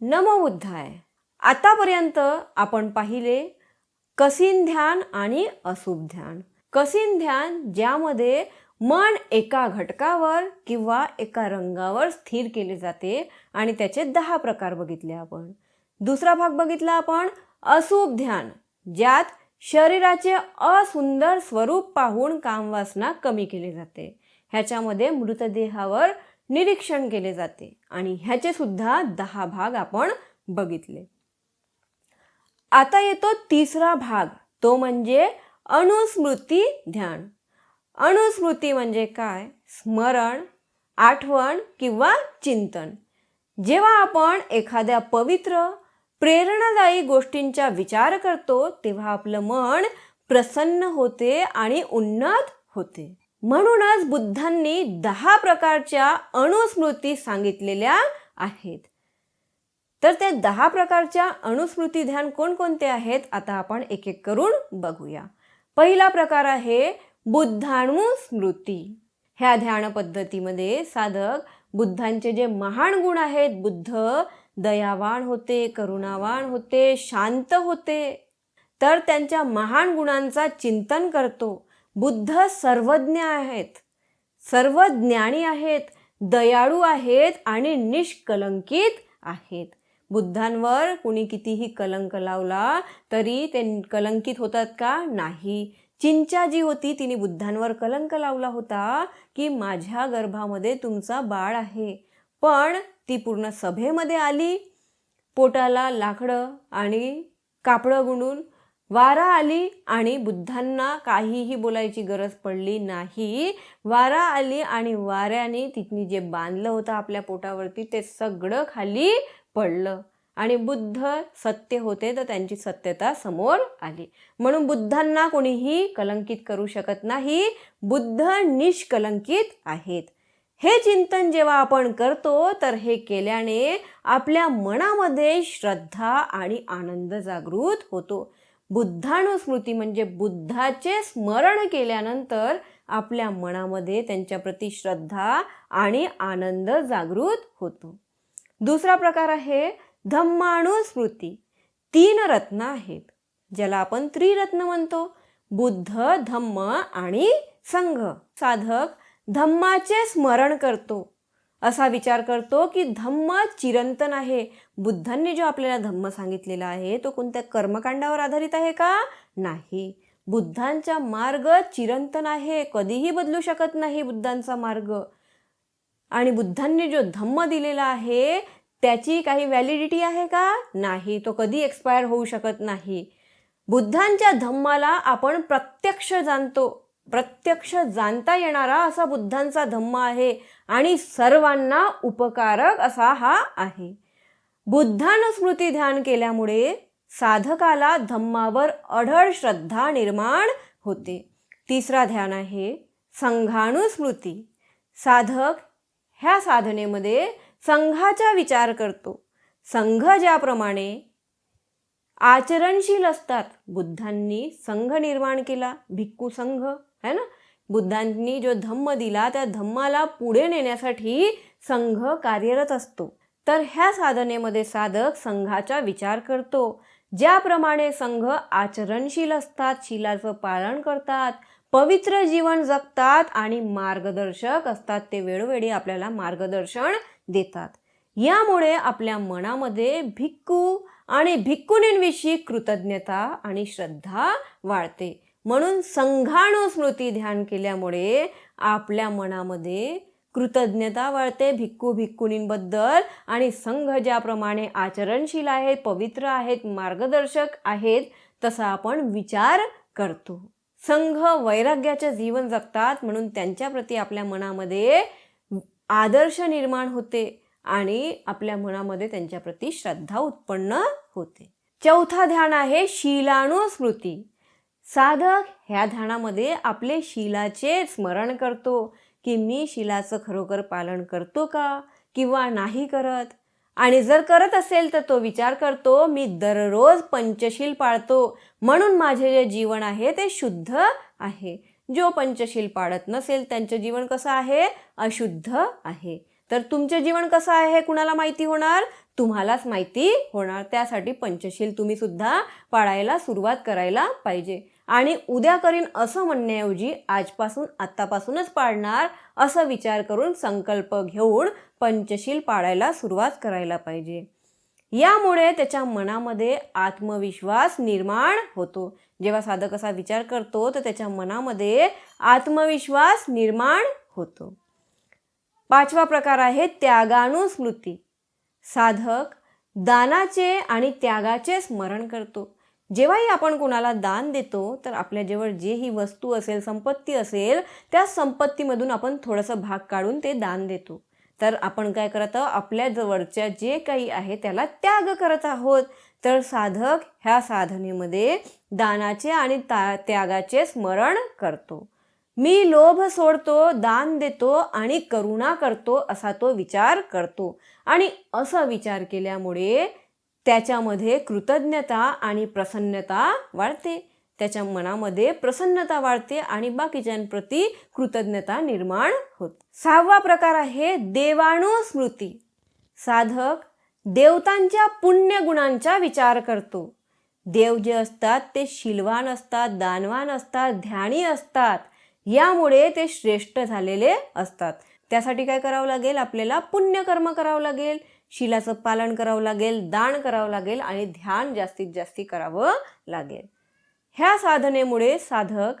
नमबुद्धाय आतापर्यंत आपण पाहिले कसीन ध्यान आणि अशुभ ध्यान. कसीन ध्यान ज्यामध्ये मन एका घटकावर किंवा एका रंगावर स्थिर केले जाते आणि त्याचे दहा प्रकार बघितले आपण. दुसरा भाग बघितला आपण अशुभ ध्यान ज्यात शरीराचे असुंदर स्वरूप पाहून कामवासना कमी केली जाते. ह्याच्यामध्ये मृतदेहावर निरीक्षण केले जाते आणि ह्याचे सुद्धा दहा भाग आपण बघितले. आता येतो तिसरा भाग. तो म्हणजे अनुस्मृती ध्यान. अनुस्मृती म्हणजे काय? स्मरण आठवण किंवा चिंतन. जेव्हा आपण एखाद्या पवित्र प्रेरणादायी गोष्टींचा विचार करतो तेव्हा आपलं मन प्रसन्न होते आणि उन्नत होते. म्हणूनच बुद्धांनी दहा प्रकारच्या अणुस्मृती सांगितलेल्या आहेत. तर त्या दहा प्रकारच्या अणुस्मृती ध्यान कोणकोणते आहेत? आता आपण एक एक करून बघूया. पहिला प्रकार आहे बुद्धाणुस्मृती. ह्या ध्यान पद्धतीमध्ये साधक बुद्धांचे जे महान गुण आहेत बुद्ध दयावान होते करुणावान होते शांत होते तर त्यांच्या महान गुणांचा चिंतन करतो. बुद्ध सर्वज्ञ आहेत. सर्व ज्ञानी आहेत दयाळू आहेत आणि निष्कलंकित आहेत. बुद्धांवर कुणी कितीही कलंक लावला तरी ते कलंकित होतात का? नाही. चिंचा जी होती तिने बुद्धांवर कलंक लावला होता की माझ्या गर्भामध्ये तुमचा बाळ आहे. पण ती पूर्ण सभेमध्ये आली. पोटाला लाकडं आणि कापडं गुंडून वारा आली आणि बुद्धांना काहीही बोलायची गरज पडली नाही. वारा आली आणि वाऱ्याने तिथनी जे बांधलं होतं आपल्या पोटावरती ते सगळं खाली पडलं. आणि बुद्ध सत्य होते तर त्यांची सत्यता समोर आली. म्हणून बुद्धांना कोणीही कलंकित करू शकत नाही. बुद्ध निष्कलंकित आहेत. हे चिंतन जेव्हा आपण करतो तर हे केल्याने आपल्या मनामध्ये श्रद्धा आणि आनंद जागृत होतो. बुद्धानुस्मृती म्हणजे बुद्धाचे स्मरण केल्यानंतर आपल्या मनामध्ये त्यांच्याप्रती श्रद्धा आणि आनंद जागृत होतो. दुसरा प्रकार आहे धम्मानुस्मृती. तीन रत्न आहेत ज्याला आपण त्रिरत्न म्हणतो. बुद्ध धम्म आणि संघ. साधक धम्माचे स्मरण करतो. असा विचार करतो की धम्म चिरंतन आहे. बुद्धांनी जो आपल्याला धम्म सांगितलेला आहे तो कोणत्या कर्मकांडावर आधारित आहे का? नाही. बुद्धांचा मार्ग चिरंतन आहे. कधीही बदलू शकत नाही बुद्धांचा मार्ग. आणि बुद्धांनी जो धम्म दिलेला आहे त्याची काही व्हॅलिडिटी आहे का? नाही. तो कधी एक्सपायर होऊ शकत नाही. बुद्धांच्या धम्माला आपण प्रत्यक्ष जाणतो. प्रत्यक्ष जाणता येणारा असा बुद्धांचा धम्म आहे आणि सर्वांना उपकारक असा हा आहे. बुद्धानुस्मृती ध्यान केल्यामुळे साधकाला धम्मावर अढळ श्रद्धा निर्माण होते. तिसरा ध्यान आहे संघानुस्मृती. साधक ह्या साधनेमध्ये संघाचा विचार करतो. संघ ज्याप्रमाणे आचरणशील असतात बुद्धांनी संघ निर्माण केला भिक्खू संघ. है ना? बुद्धांनी जो धम्म दिला त्या धम्माला पुढे नेण्यासाठी संघ कार्यरत असतो. तर ह्या साधनेमध्ये साधक संघाचा विचार करतो. ज्याप्रमाणे संघ आचरणशील असतात शिलाचं पालन करतात पवित्र जीवन जगतात आणि मार्गदर्शक असतात ते वेळोवेळी आपल्याला मार्गदर्शन देतात. यामुळे आपल्या मनामध्ये भिक्खू आणि भिक्खुनींविषयी कृतज्ञता आणि श्रद्धा वाढते. म्हणून संघानुस्मृती ध्यान केल्यामुळे आपल्या मनामध्ये कृतज्ञता वाढते. भिक्खू भिक्खुनींबद्दल आणि संघ ज्याप्रमाणे आचरणशील आहेत पवित्र आहेत मार्गदर्शक आहेत तसा आपण विचार करतो. संघ वैराग्याचे जीवन जगतात म्हणून त्यांच्याप्रती आपल्या मनामध्ये आदर्श निर्माण होते आणि आपल्या मनामध्ये त्यांच्याप्रती श्रद्धा उत्पन्न होते. चौथा ध्यान आहे शीलानुस्मृती साधक ह्या ध्यानामध्ये आपले शिलाचे स्मरण करतो की मी शिलाचं खरोखर पालन करतो का किंवा नाही करत? आणि जर करत असेल तर तो विचार करतो मी दररोज पंचशील पाळतो. म्हणून माझे जे जीवन आहे ते शुद्ध आहे. जो पंचशील पाळत नसेल त्यांचं जीवन कसं आहे? अशुद्ध आहे. तर तुमचे जीवन कसं आहे? कुणाला माहिती होणार? तुम्हालाच माहिती होणार. त्यासाठी पंचशील तुम्ही सुद्धा पाळायला सुरुवात करायला पाहिजे. आणि उद्या करीन असं म्हणण्याऐवजी आजपासून आत्तापासूनच पाळणार असं विचार करून संकल्प घेऊन पंचशील पाळायला सुरुवात करायला पाहिजे. यामुळे त्याच्या मनामध्ये आत्मविश्वास निर्माण होतो. जेव्हा साधक असा विचार करतो तर त्याच्या मनामध्ये आत्मविश्वास निर्माण होतो. पाचवा प्रकार आहे त्यागानुस्मृती. साधक दानाचे आणि त्यागाचे स्मरण करतो. जेव्हाही आपण कोणाला दान देतो तर आपल्याजवळ जे ही वस्तू असेल संपत्ती असेल त्या संपत्तीमधून आपण थोडंसं भाग काढून ते दान देतो. तर आपण काय करत आहोत? आपल्या जवळच्या जे काही आहे त्याला त्याग करत आहोत. तर साधक ह्या साधनेमध्ये दानाचे आणि ता त्यागाचे स्मरण करतो. मी लोभ सोडतो दान देतो आणि करुणा करतो असा तो विचार करतो. आणि असा विचार केल्यामुळे त्याच्यामध्ये कृतज्ञता आणि प्रसन्नता वाढते. त्याच्या मनामध्ये प्रसन्नता वाढते आणि बाकीच्यांप्रती कृतज्ञता निर्माण होत. सहावा प्रकार आहे देवाणुस्मृती. साधक देवतांच्या पुण्यगुणांचा विचार करतो. देव जे असतात ते शिलवान असतात दानवान असतात ध्यानी असतात. यामुळे ते श्रेष्ठ झालेले असतात. त्यासाठी काय करावं लागेल? आपल्याला पुण्यकर्म करावं लागेल. शिलाचं पालन करावं लागेल दान करावं लागेल आणि ध्यान जास्तीत जास्ती करावं लागेल. ह्या साधनेमुळे साधक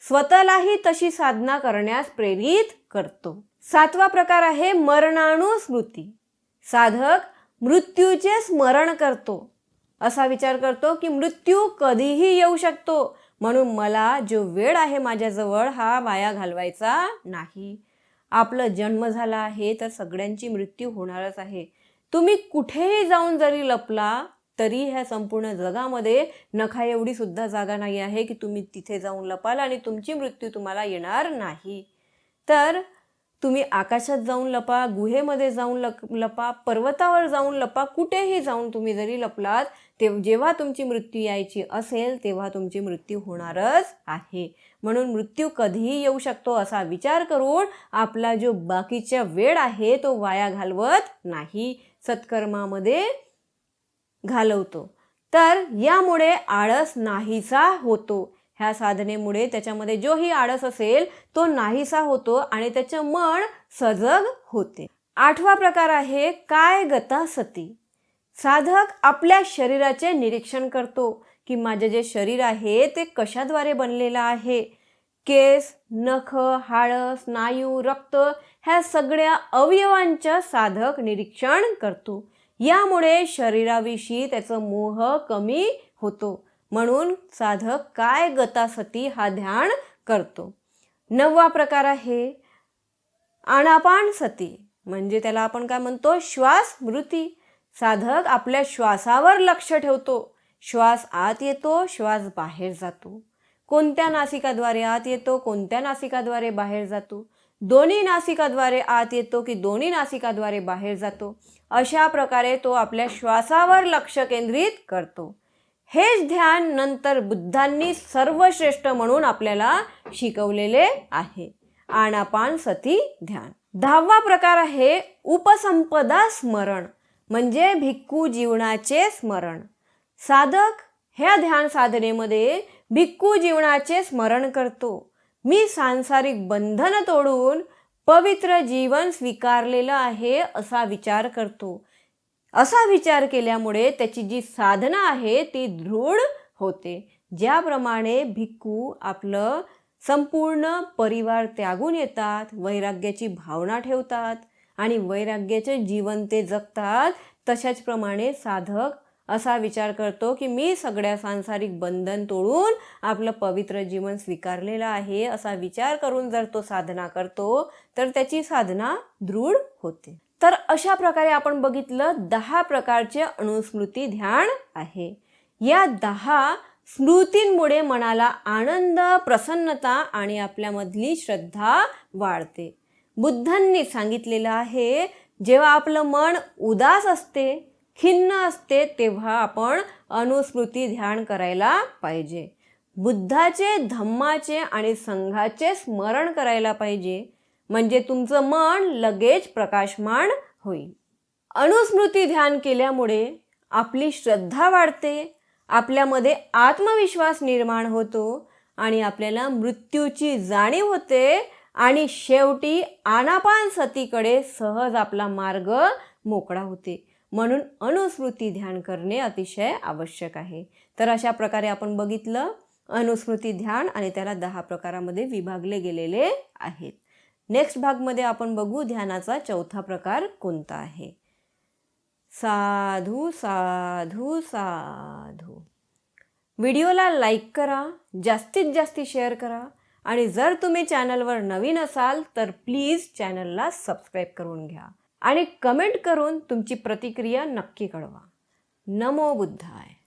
स्वतःलाही तशी साधना करण्यास प्रेरित करतो. सातवा प्रकार आहे मरणानुस्मृती. साधक मृत्यूचे स्मरण करतो. असा विचार करतो की मृत्यू कधीही येऊ शकतो. म्हणून मला जो वेळ आहे माझ्याजवळ हा वाया घालवायचा नाही. आपलं जन्म झाला आहे तर सगळ्यांची मृत्यू होणारच आहे. तुम्ही कुठेही जाऊन जरी लपला तरी ह्या संपूर्ण जगामध्ये नखा एवढी सुद्धा जागा नाही आहे की तुम्ही तिथे जाऊन लपाल आणि तुमची मृत्यू तुम्हाला येणार नाही. तर तुम्ही आकाशात जाऊन लपा गुहेमध्ये जाऊन लप लपा पर्वतावर जाऊन लपा कुठेही जाऊन तुम्ही जरी लपलात ते जेव्हा तुमची मृत्यू यायची असेल तेव्हा तुमची मृत्यू होणारच आहे. म्हणून मृत्यू कधीही येऊ शकतो असा विचार करून आपला जो बाकीचा वेळ आहे तो वाया घालवत नाही. सत्कर्मामध्ये घालवतो. तर यामुळे आळस नाहीसा होतो. ह्या साधनेमुळे त्याच्यामध्ये जोही आळस असेल तो नाहीसा होतो आणि त्याचं मन सजग होते. आठवा प्रकार आहे काय गता सती. साधक आपल्या शरीराचे निरीक्षण करतो. की माझे जे शरीर आहे ते कशाद्वारे बनलेलं आहे? केस नख हाडं स्नायू रक्त ह्या सगळ्या अवयवांचं साधक निरीक्षण करतो. यामुळे शरीराविषयी त्याचं मोह कमी होतो. म्हणून साधक काय गतासती हा ध्यान करतो. नववा प्रकार आहे आणापान सती. म्हणजे त्याला आपण काय म्हणतो? श्वास मृती साधक आपल्या श्वासावर लक्ष ठेवतो. श्वास आत येतो श्वास बाहेर जातो. कोणत्या नासिकाद्वारे आत येतो कोणत्या नासिकाद्वारे बाहेर जातो? दोन्ही नासिकाद्वारे आत येतो की दोन्ही नासिकाद्वारे बाहेर जातो? अशा प्रकारे तो आपल्या श्वासावर लक्ष केंद्रित करतो. हेच ध्यान नंतर बुद्धांनी सर्वश्रेष्ठ म्हणून आपल्याला शिकवलेले आहे. आणापान सती ध्यान. दहावा प्रकार आहे उपसंपदा स्मरण म्हणजे भिक्खू जीवनाचे स्मरण. साधक ह्या ध्यान साधनेमध्ये भिक्खू जीवनाचे स्मरण करतो. मी सांसारिक बंधन तोडून पवित्र जीवन स्वीकारलेलं आहे असा विचार करतो. असा विचार केल्यामुळे त्याची जी साधना आहे ती दृढ होते. ज्याप्रमाणे भिक्खू आपलं संपूर्ण परिवार त्यागून येतात वैराग्याची भावना ठेवतात आणि वैराग्याचे जीवन ते जगतात तशाच प्रमाणे साधक असा विचार करतो की मी सगळ्या सांसारिक बंधन तोडून आपलं पवित्र जीवन स्वीकारलेलं आहे असा विचार करून जर तो साधना करतो तर त्याची साधना दृढ होते. तर अशा प्रकारे आपण बघितलं दहा प्रकारचे अणुस्मृती ध्यान आहे. या दहा स्मृतींमुळे मनाला आनंद प्रसन्नता आणि आपल्यामधली श्रद्धा वाढते. बुद्धांनी सांगितलेलं आहे जेव्हा आपलं मन उदास असते खिन्न असते तेव्हा आपण अनुस्मृती ध्यान करायला पाहिजे. बुद्धाचे धम्माचे आणि संघाचे स्मरण करायला पाहिजे. म्हणजे तुमचं मन लगेच प्रकाशमान होईल. अनुस्मृती ध्यान केल्यामुळे आपली श्रद्धा वाढते आपल्यामध्ये आत्मविश्वास निर्माण होतो आणि आपल्याला मृत्यूची जाणीव होते आणि शेवटी आनापान सतीकडे सहज आपला मार्ग मोकळा होते. म्हणून अनुस्मृती ध्यान करणे अतिशय आवश्यक आहे. तर अशा प्रकारे आपण बघितलं अनुस्मृती ध्यान आणि त्याला दहा प्रकारामध्ये विभागले गेलेले आहेत. नेक्स्ट भागमध्ये आपण बघू ध्यानाचा चौथा प्रकार कोणता आहे. साधू साधू साधू. व्हिडिओला लाईक करा जास्तीत जास्त शेअर करा आणि जर तुम्ही चॅनलवर नवीन असाल तर प्लीज चॅनलला सबस्क्राईब करून घ्या. आणि कमेंट करून तुमची प्रतिक्रिया नक्की कळवा. नमो बुद्धाय.